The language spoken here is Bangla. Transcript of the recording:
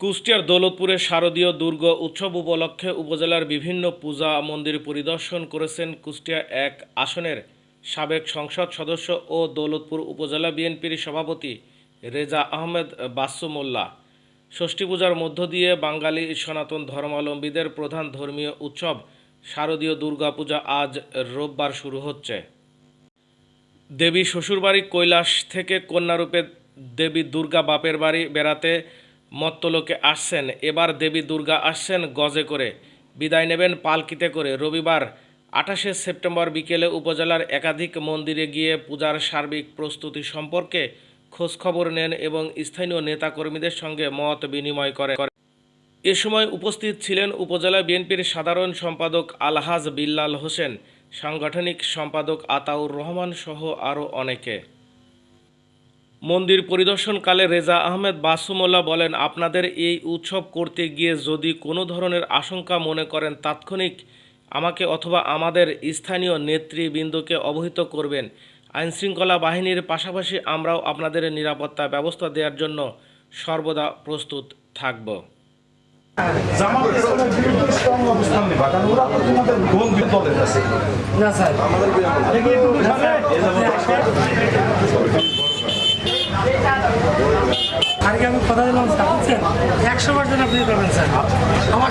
কুষ্টিয়ার দৌলতপুরে শারদীয় দুর্গ উৎসব উপলক্ষে উপজেলার বিভিন্ন পূজা মন্দির পরিদর্শন করেছেন কুষ্টিয়া এক আসনের সাবেক সংসদ সদস্য ও দৌলতপুর উপজেলা বিএনপির সভাপতি রেজা আহমেদ বাসু মোল্লা ষষ্ঠী পূজার মধ্য দিয়ে বাঙালি সনাতন ধর্মাবলম্বীদের প্রধান ধর্মীয় উৎসব শারদীয় দুর্গাপূজা আজ রোববার শুরু হচ্ছে। দেবী শ্বশুরবাড়ি কৈলাস থেকে কন্যারূপে দেবী দুর্গা বাপের বাড়ি বেড়াতে মত্তলোকে আসছেন, এবার দেবী দুর্গা আসছেন গজে করে। বিদায় নেবেন পালকিতে করে। রবিবার আঠাশে সেপ্টেম্বর বিকেলে উপজেলার একাধিক মন্দিরে গিয়ে পূজার সার্বিক প্রস্তুতি সম্পর্কে খোঁজখবর নেন এবং স্থানীয় নেতাকর্মীদের সঙ্গে মত বিনিময় করেন। এ সময় উপস্থিত ছিলেন উপজেলা বিএনপির সাধারণ সম্পাদক আলহাজ বিল্লাল হোসেন, সাংগঠনিক সম্পাদক আতাউর রহমান সহ আরও অনেকে। মন্দির পরিদর্শনকালে রেজা আহমেদ বাসুমোল্লা বলেন আপনাদের এই উৎসব করতে গিয়ে যদি কোনো ধরনের আশঙ্কা মনে করেন তাৎক্ষণিক আমাকে অথবা আমাদের স্থানীয় নেতৃবৃন্দকে অবহিত করবেন। আইনশৃঙ্খলা বাহিনীর পাশাপাশি আমরাও আপনাদের নিরাপত্তা ব্যবস্থা দেওয়ার জন্য সর্বদা প্রস্তুত থাকব। জামাতের ইসলামের একটু আমি কথা দিলাম একশো পার্সেন্ট আপনি পাবেন স্যার। আমার